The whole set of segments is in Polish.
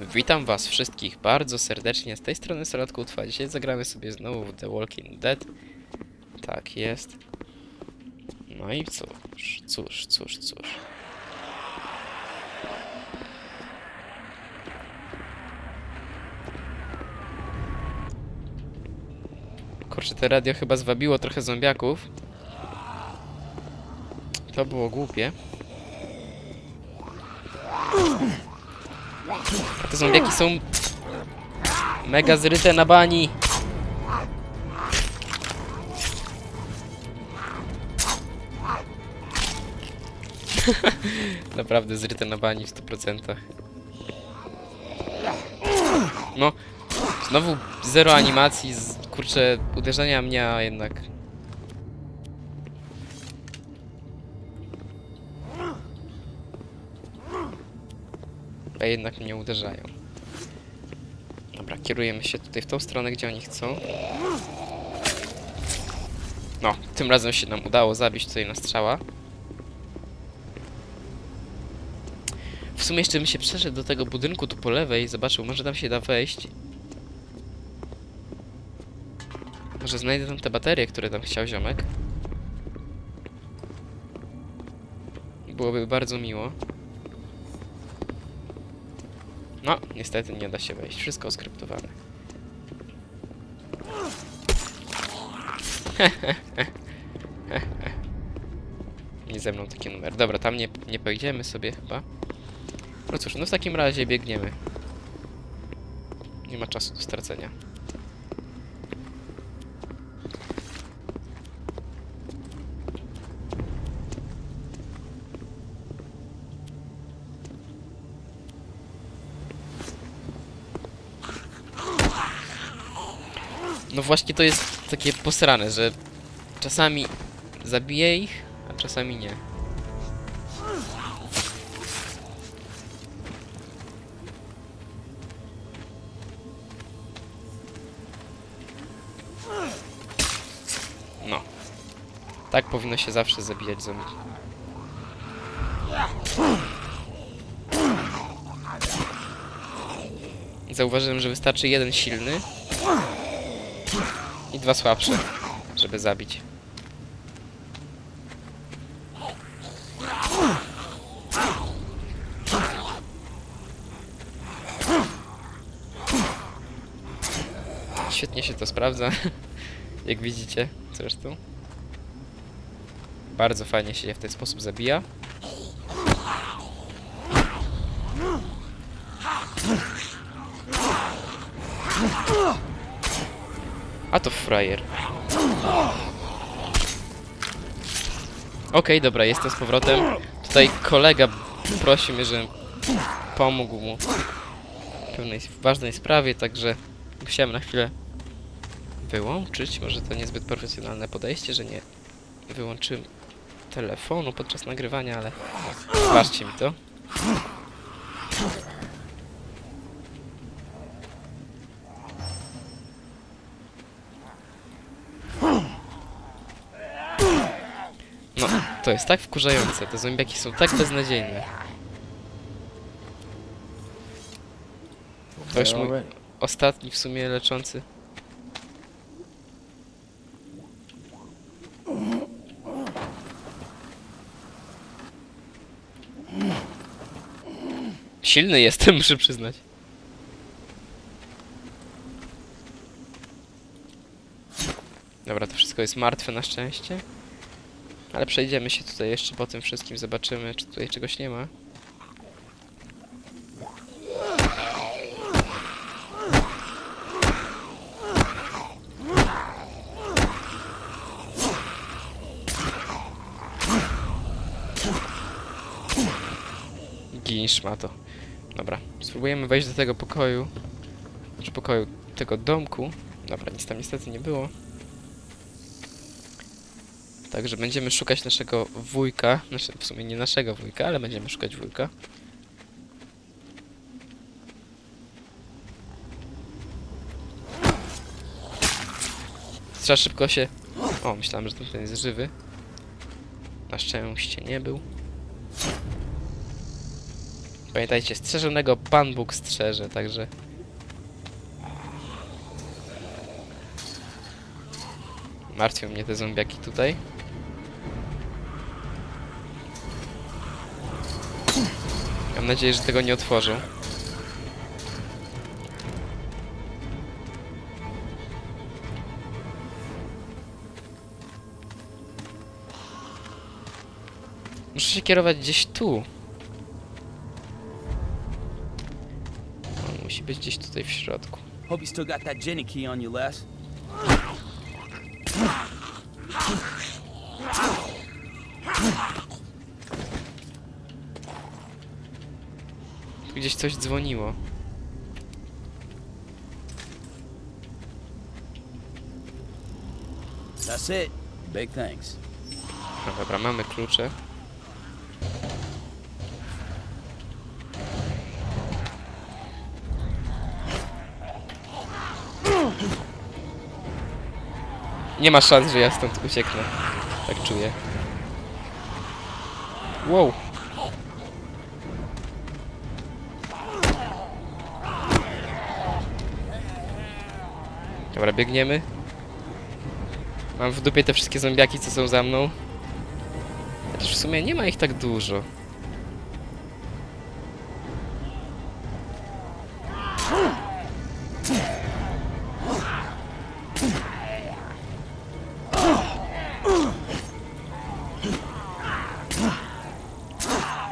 Witam was wszystkich bardzo serdecznie, z tej strony Salatku Utwa. Dzisiaj zagramy sobie znowu The Walking Dead. Tak jest. No i cóż, cóż, cóż, cóż. Kurczę, te radio chyba zwabiło trochę zombiaków. To było głupie. Te zombiaki są mega zryte na bani. Naprawdę zryte na bani w 100%. No, znowu zero animacji, z, kurczę, uderzenia mnie, jednak... A jednak mnie uderzają. Dobra, kierujemy się tutaj w tą stronę, gdzie oni chcą. No, tym razem się nam udało zabić tutaj na strzała. W sumie jeszcze bym się przeszedł do tego budynku tu po lewej, zobaczył, może tam się da wejść. Może znajdę tam te baterie, które tam chciał ziomek. Byłoby bardzo miło. No, niestety nie da się wejść. Wszystko oskryptowane. nie ze mną taki numer. Dobra, tam nie, nie pojedziemy sobie chyba. No cóż, no w takim razie biegniemy. Nie ma czasu do stracenia. No właśnie to jest takie posrane, że czasami zabiję ich, a czasami nie. No. Tak powinno się zawsze zabijać zombie. Zauważyłem, że wystarczy jeden silny dwa słabsze, żeby zabić. Świetnie się to sprawdza, jak widzicie zresztą. Bardzo fajnie się w ten sposób zabija. A to frajer. Okej, dobra, jestem z powrotem. Tutaj kolega prosił mnie, żebym pomógł mu w pewnej ważnej sprawie, także musiałem na chwilę wyłączyć. Może to niezbyt profesjonalne podejście, że nie wyłączyłem telefonu podczas nagrywania, ale wybaczcie mi to. No, to jest tak wkurzające. Te zombiaki są tak beznadziejne. To już mój ostatni w sumie leczący. Silny jestem, muszę przyznać. Dobra, to wszystko jest martwe na szczęście. Ale przejdziemy się tutaj jeszcze po tym wszystkim, zobaczymy, czy tutaj czegoś nie ma. Gin szmato. Dobra, spróbujemy wejść do tego pokoju. Znaczy pokoju tego domku. Dobra, nic tam niestety nie było. Także będziemy szukać naszego wujka. Znaczy, w sumie nie naszego wujka, ale będziemy szukać wujka. Trzeba szybko się... O, myślałem, że ten jest żywy. Na szczęście nie był. Pamiętajcie, strzeżonego Pan Bóg strzeże, także... Martwią mnie te zombiaki tutaj. Nadzieję, że tego nie otworzą. Muszę się kierować gdzieś tu. On musi być gdzieś tutaj w środku. Hope you still got that Jenny key on you, Les. Coś dzwoniło. That's it. Big thanks. No dobra, mamy klucze. Nie ma szans, że ja stąd ucieknę. Tak czuję. Wow. Dobra, biegniemy. Mam w dupie te wszystkie zombiaki, co są za mną. Chociaż w sumie nie ma ich tak dużo.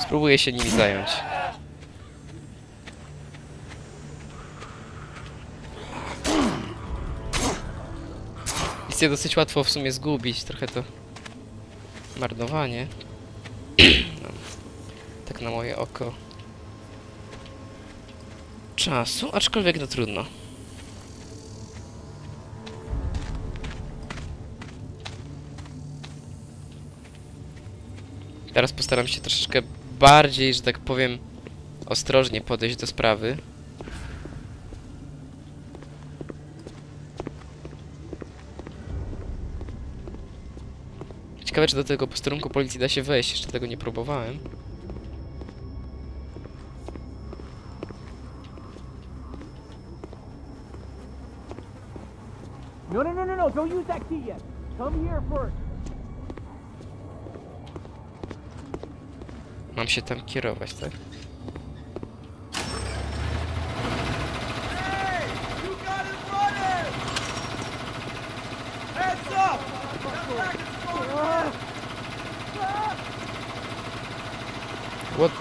Spróbuję się nimi zająć. Je dosyć łatwo w sumie zgubić, trochę to marnowanie. No, tak na moje oko. Czasu, aczkolwiek no trudno. Teraz postaram się troszeczkę bardziej, że tak powiem, ostrożnie podejść do sprawy. Ciekawe, czy do tego posterunku policji da się wejść, jeszcze tego nie próbowałem. No, no, no, no, no. Don't use that key yet. Come here first. Mam się tam kierować, tak? You got it running! Hands up! That racket's going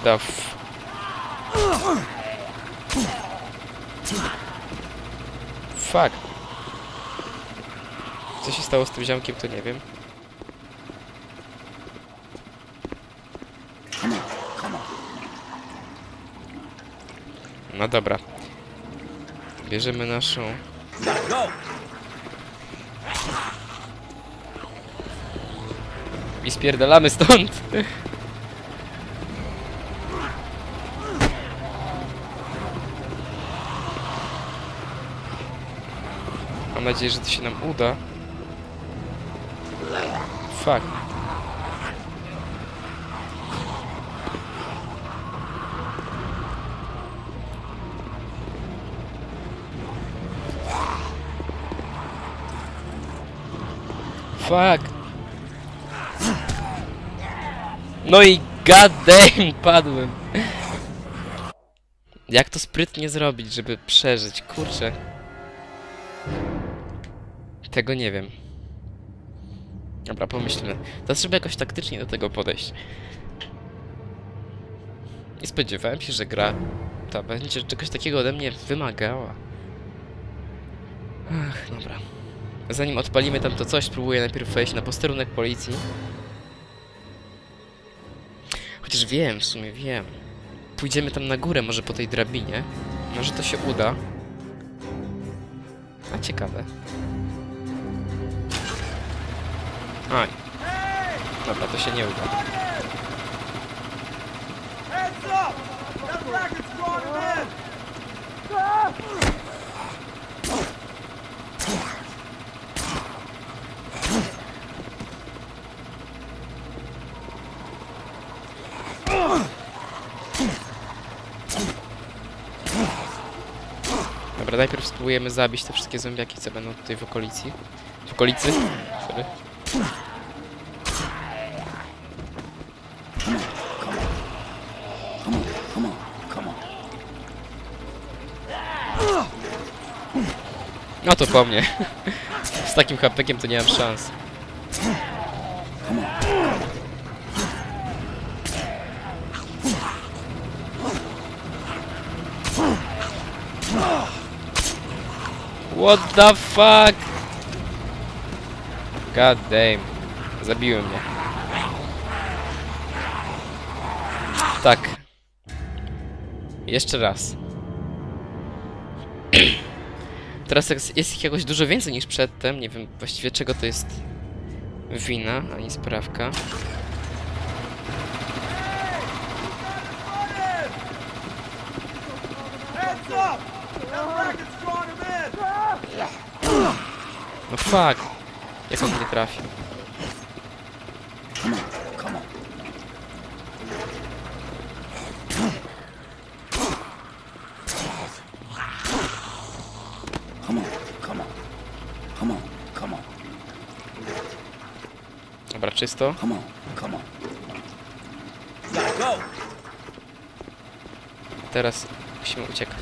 What the f... Fuck. Co się stało z tym ziomkiem, to nie wiem. No dobra. Bierzemy naszą... I spierdalamy stąd! Mam nadzieję, że to się nam uda. Fuck. Fuck. No i goddamn padłem. Jak to sprytnie zrobić, żeby przeżyć? Kurczę. Tego nie wiem. Dobra, pomyślmy. To trzeba jakoś taktycznie do tego podejść. Nie spodziewałem się, że gra ta będzie czegoś takiego ode mnie wymagała. Ach, dobra. Zanim odpalimy tam to coś, spróbuję najpierw wejść na posterunek policji. Chociaż wiem, w sumie wiem. Pójdziemy tam na górę, może po tej drabinie. Może to się uda. A ciekawe. Aj. Dobra, to się nie uda. Dobra, najpierw spróbujemy zabić te wszystkie zombiaki, co będą tutaj w okolicy. W okolicy? Sorry. To po mnie. Z takim hapekiem to nie mam szans. What the fuck? God damn. Zabiły mnie. Tak. Jeszcze raz. Teraz jest, ich jakoś dużo więcej niż przedtem. Nie wiem właściwie czego to jest wina, ani sprawka. No fuck! Jak on nie trafił? Czysto. Gotta go! Teraz musimy uciekać.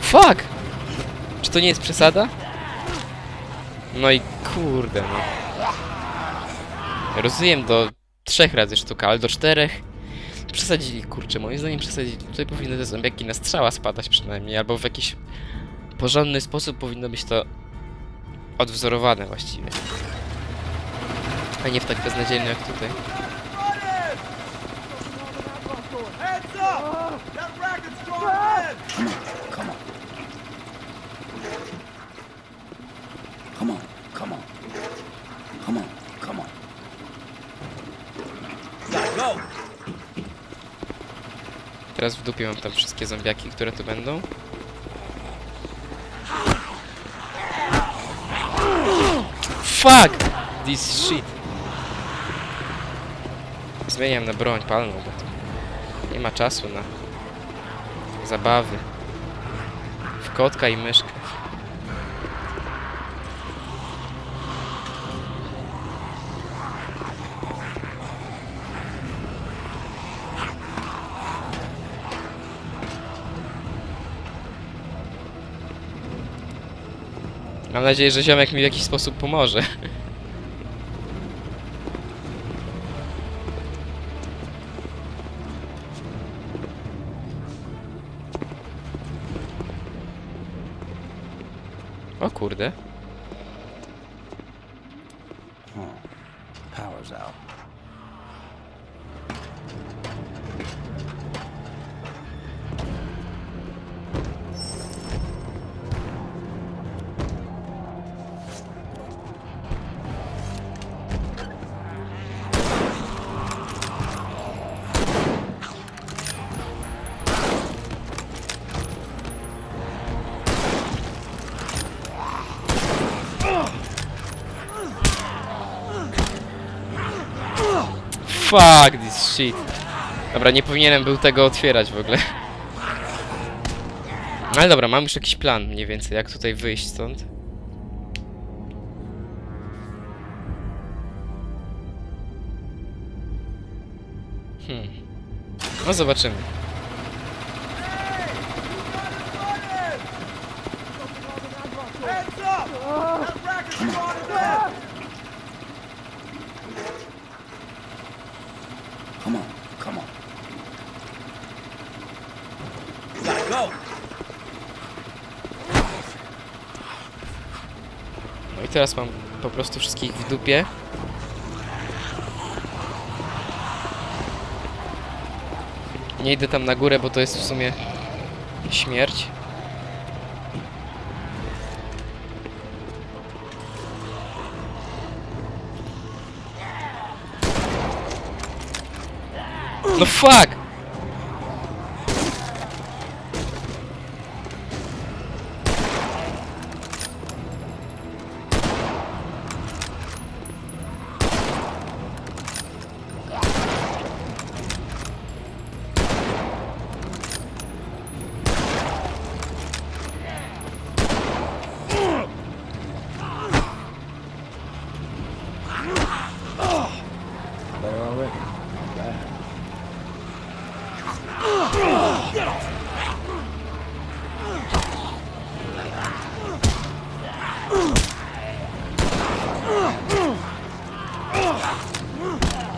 Fuck! Czy to nie jest przesada? No i kurde no. Rozumiem do trzech razy sztuka, ale do czterech przesadzili, kurczę, moim zdaniem przesadzili. Tutaj powinny te zombiaki na strzała spadać przynajmniej, albo w jakiś porządny sposób powinno być to odwzorowane właściwie. A nie w tak beznadziejny jak tutaj. Heads up! That racket's drawing him in! Come on, come on. Come on, come on. Gotta go! Teraz w dupie mam tam wszystkie zombiaki, które tu będą. Fuck! This shit. Zmieniam na broń palną, bo to nie ma czasu na zabawy. W kotka i myszkę. Mam nadzieję, że ziomek mi w jakiś sposób pomoże. O kurde. Fuck this shit. Dobra, nie powinienem był tego otwierać w ogóle. No Ale dobra, mam już jakiś plan mniej więcej, jak tutaj wyjść stąd. Hmm. No zobaczymy. Heads up! That racket's drawing him in! Come on, come on. Gotta go! No i teraz mam po prostu wszystkich w dupie. Nie idę tam na górę, bo to jest w sumie śmierć. No fuck!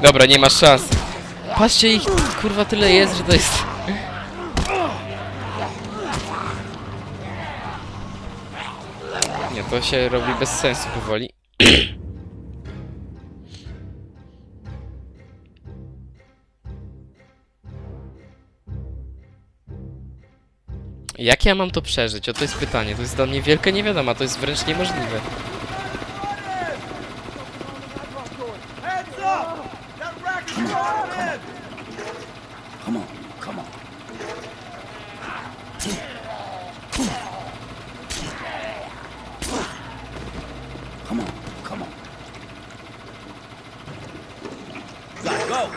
Dobra, nie ma szans. Patrzcie, ich kurwa tyle jest, że to jest... Nie, to się robi bez sensu powoli. Jak ja mam to przeżyć? O to jest pytanie. To jest dla mnie wielka niewiadoma, to jest wręcz niemożliwe. Heads up! That racket's drawing him in! Come on, come on. Come on, come on. Gotta go.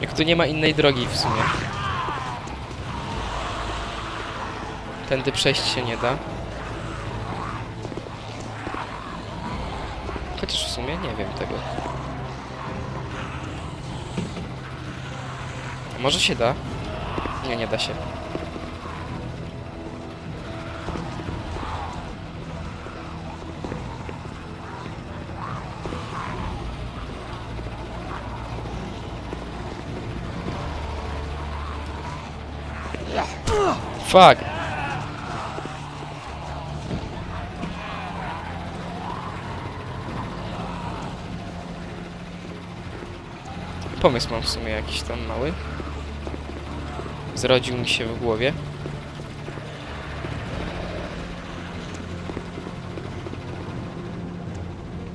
Jak tu nie ma innej drogi w sumie. Tędy przejść się nie da. Chociaż w sumie nie wiem tego. Może się da? Nie, nie da się. Fuck! Pomysł mam w sumie jakiś tam mały. Zrodził mi się w głowie.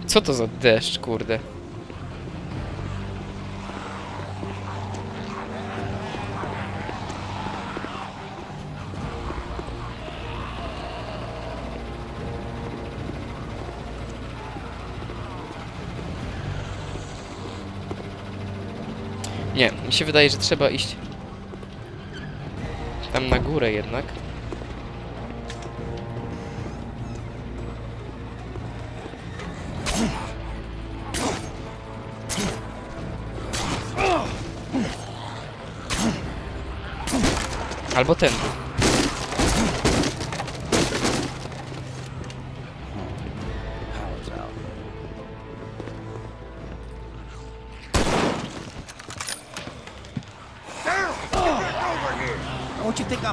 Co to za deszcz, kurde? Nie, mi się wydaje, że trzeba iść tam na górę jednak. Albo ten.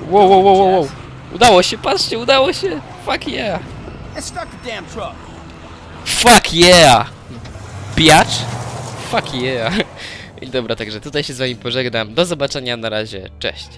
Wow, wow, wow, wow? Udało się, patrzcie, udało się. Fuck yeah. Fuck yeah! Biacz? Fuck yeah! I dobra, także tutaj się z wami pożegnam. Do zobaczenia, na razie, cześć.